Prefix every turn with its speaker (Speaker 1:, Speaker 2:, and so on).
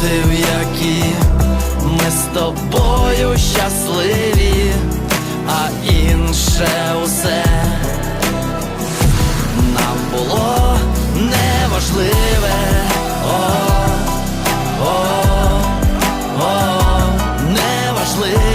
Speaker 1: світів, які ми з тобою щасливі, а інше усе нам було неважливе, о, о, о, неважливе.